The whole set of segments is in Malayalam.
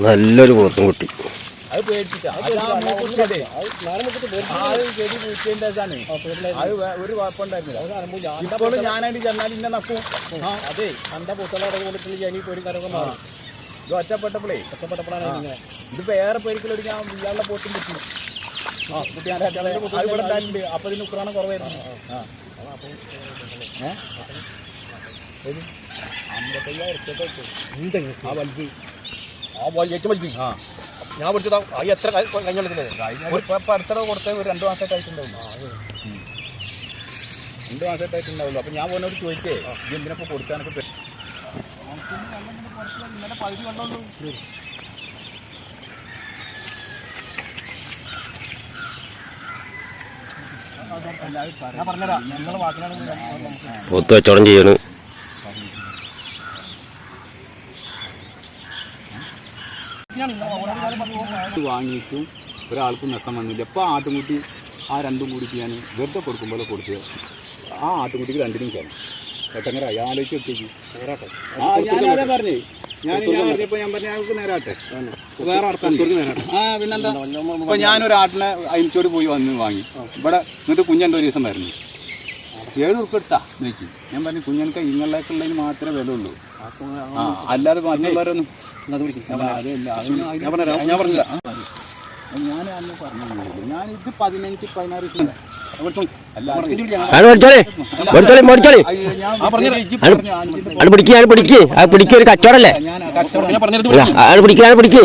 നല്ലൊരു പോത്തും കുട്ടി. ഒരു കുഴപ്പമുണ്ടായിരുന്നില്ല. ഇപ്പോഴും ഞാനായിട്ട് ചെന്നാൽ ഇന്നെ നക്കും. ആ. അതെ. അന്റെ പുത്തലട കൊടുത്തിട്ട് ജനി പേടി കരൊക്കെ മാറി. ഇത് ഒറ്റപ്പെട്ടപ്പോഴേ ഒറ്റപ്പെട്ടപ്പോഴാണ് ഇത് വേറെ പേരിക്കലൊരു ഞാൻ ഇയാളുടെ പോത്തും കിട്ടി ആ കുട്ടി ഇവിടെ ഉണ്ടായിട്ടുണ്ട്. അപ്പൊ ഇതിന് ഉക്രാണം കുറവായിരുന്നു? അമ്പത്തയ്യായിരം. ആ വലുത്. ആ വലിയ വലിയ ആ. ഞാൻ പിടിച്ചതാ. ആ എത്ര കഴിഞ്ഞല്ലേ ഇപ്പൊ ഇപ്പൊ അടുത്തിടെ കൊടുത്ത ഒരു രണ്ട് മാസമായിട്ട് ആയിട്ടുണ്ടാവും രണ്ട് മാസമായിട്ട് ആയിട്ടുണ്ടാവുള്ളൂ. അപ്പം ഞാൻ പോനോട് ചോദിച്ചേ ഈ എന്തിനൊക്കെ കൊടുക്കാനൊക്കെ പറ്റും പോത്ത് കച്ചവടം ചെയ്യണ്. ഇത് വാങ്ങിയിട്ടും ഒരാൾക്കും നഷ്ടം വന്നില്ല. അപ്പോൾ ആട്ടുംകുട്ടി ആ രണ്ടും കൂടിയിട്ട് ഞാൻ വെറുതെ കൊടുക്കുമ്പോൾ കൊടുത്തത്? ആ ആട്ടുംകുട്ടിക്ക് രണ്ടിനും കയറും പെട്ടെന്ന് ആലോചിച്ച് വെച്ചേക്ക് ആ ഞാനതാ പറഞ്ഞേ. ഞാൻ പറഞ്ഞപ്പോൾ ഞാൻ പറഞ്ഞ ഞങ്ങൾക്ക് നേരാട്ടെ. വേറെ അർത്ഥം ആ പിന്നെന്താ? ഇപ്പൊ ഞാനൊരാട്ടിനെ അയിച്ചോട് പോയി വന്ന് വാങ്ങി. ഇവിടെ എന്നിട്ട് കുഞ്ഞന്റെ ഒരു ദിവസം വരുന്നു. ഏഴ് ഉറുപ്പ് എടുത്താ. നോക്കി ഞാൻ പറഞ്ഞു കുഞ്ഞനക്ക് ഇങ്ങനെയൊക്കെയുള്ളതിന് മാത്രമേ വില ഉള്ളൂ അല്ലാതെ മറ്റുള്ളവരൊന്നും ഞാൻ പറഞ്ഞു ഞാൻ പറഞ്ഞില്ല. ഞാൻ അന്ന് പറഞ്ഞു ഞാൻ ഇത് പതിനഞ്ച് പതിനാറ് അത് ഞാൻ പിടിക്കുക അത് പിടിക്ക് അത് പിടിക്കുക ഒരു കച്ചവടല്ലേ? അത് പിടിക്കുക അത് പിടിക്ക്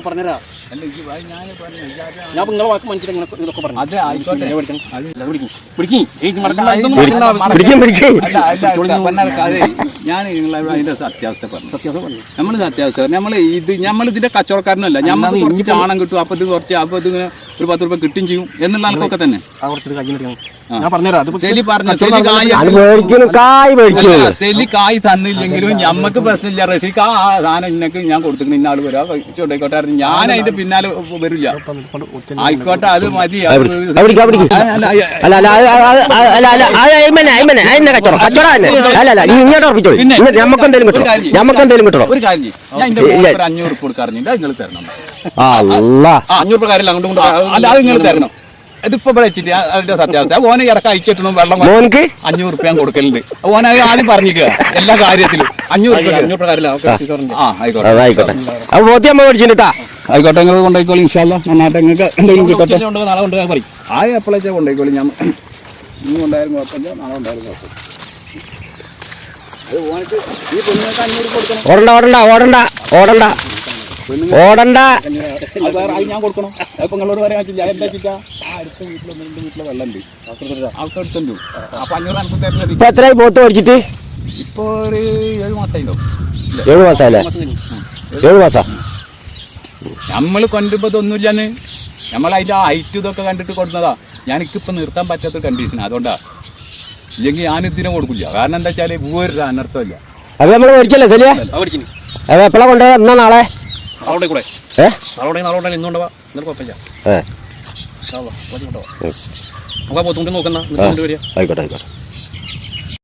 പറഞ്ഞുതരാം. ഞാൻ നിങ്ങളെ വാക്ക് ഇതൊക്കെ പറഞ്ഞു അതെ ആയിക്കോട്ടെ. ഞാൻ നിങ്ങളോട് അതിന്റെ സത്യാവസ്ഥ പറഞ്ഞു സത്യാവസ്ഥ പറഞ്ഞു നമ്മൾ സത്യാവസ്ഥ നമ്മൾ ഇത് നമ്മൾ ഇതിന്റെ കച്ചവടക്കാരനല്ല. നമ്മൾ കുറച്ച് ചാണം കിട്ടും. അപ്പൊ ഇത് കുറച്ച് അപ്പൊ ഇത് ഇങ്ങനെ ഒരു പത്ത് രൂപ കിട്ടും ചെയ്യും എന്നുള്ള ആൾക്കൊക്കെ തന്നെ. സെലി കായ്. അത് മേടിക്കുന്നു കായ് മേടിക്കുന്നു അല്ല, സെലി കായ് തന്നില്ലെങ്കിലും ഞമ്മക്ക് പ്രശ്നമില്ല റഷീക്ക് ആ സാധനം ഇന്നക്ക് ഞാൻ കൊടുത്തിട്ട് ഇന്നാൾ വരാ. ചോട്ടായിക്കോട്ടെ ഞാൻ അതിന്റെ പിന്നാലെ വരില്ല. ആയിക്കോട്ടെ അത് മതി. പിന്നെ ഒരു കാര്യം. ഞാൻ അഞ്ഞൂറ് കൊടുക്കാറില്ല നിങ്ങൾ തരണം. അഞ്ഞൂറ് രൂപ കാര്യമില്ല അങ്ങോട്ടും ഇങ്ങോട്ടും. അല്ല അത് നിങ്ങൾ തരണം. ഇതിപ്പോ ഇവിടെ വെച്ചിട്ട് അതിന്റെ സത്യാവസ്ഥ. ഓനെ ഇറക്കം അയച്ചിട്ടും വെള്ളം ഓനക്ക് അഞ്ഞൂറ് ഉറുപ്പ് ഞാൻ കൊടുക്കലുണ്ട്. ഓന അത് ആദ്യം പറഞ്ഞിരിക്കുക എല്ലാ കാര്യത്തിലും. അഞ്ഞൂറ് ഉറുപ്പിക. അഞ്ഞൂറ് രൂപ കാര്യമില്ല ആ. ആയിക്കോട്ടെ. അതായിക്കോട്ടെ അപ്പൊ അമ്മ മേടിച്ചിട്ടാ ആയിക്കോട്ടെ നിങ്ങൾ കൊണ്ടുപോയിക്കോളി ഇൻഷാല്ല നന്നായിട്ട് നിങ്ങൾക്ക് എന്തെങ്കിലും കിട്ടട്ടെ. കൊണ്ട് നാളെ കൊണ്ട് പറയും ആ എപ്പോഴേച്ചാ കൊണ്ടുപോയിക്കോളി ഞാൻ ഇന്നും ഉണ്ടായാലും കുഴപ്പമില്ല നാളെ ഉണ്ടായാലും കുഴപ്പമില്ല. ഓടണ്ട ഓടണ്ട ഓടണ്ട ഓടണ്ട. ഓടണ്ട. ഞാൻ കൊടുക്കണം? അപ്പൊ നിങ്ങളോട് പറയാൻ പറ്റില്ല. എന്താ വെച്ചാ ആ അടുത്ത വീട്ടിലെ അപ്പൊ അഞ്ഞൂറ് തരുന്നത് ഇപ്പൊ എത്രയായി പോത്ത് പഠിച്ചിട്ട്? ഇപ്പൊ ഒരു ഏഴ് മാസമായില്ലോ ഏഴ് മാസമല്ലേ ഏഴ് മാസം നമ്മൾ കൊണ്ടുമ്പോ നമ്മൾ അതിന്റെ ഹൈറ്റ് ഇതൊക്കെ കണ്ടിട്ട് കൊടുക്കുന്നതാ ഞാനിക്കിപ്പോ നിർത്താൻ പറ്റാത്ത കണ്ടീഷൻ അതുകൊണ്ടാ. ഇല്ലെങ്കിൽ ഞാൻ ഇതിനെ കൊടുക്കില്ല. കാരണം എന്താ വെച്ചാൽ ഒരു അനർത്ഥമില്ല. അത് നമ്മൾ മേടിച്ചല്ലേ ശരിയാ അത് എപ്പോഴാ കൊണ്ടുപോയത് എന്നാ നാളെ? നാളെ കൂടെ. ഏ? നാളെ നാളെ കൊണ്ടേ ഇന്നുകൊണ്ടുവാ ഇന്നലെ കുഴപ്പമില്ല. ഏ. നമുക്ക് ആ പോത്തുകൊണ്ട് നോക്കുന്ന എന്നിട്ട് കൊണ്ടുവരിക ആയിക്കോട്ടെ ആയിക്കോട്ടെ.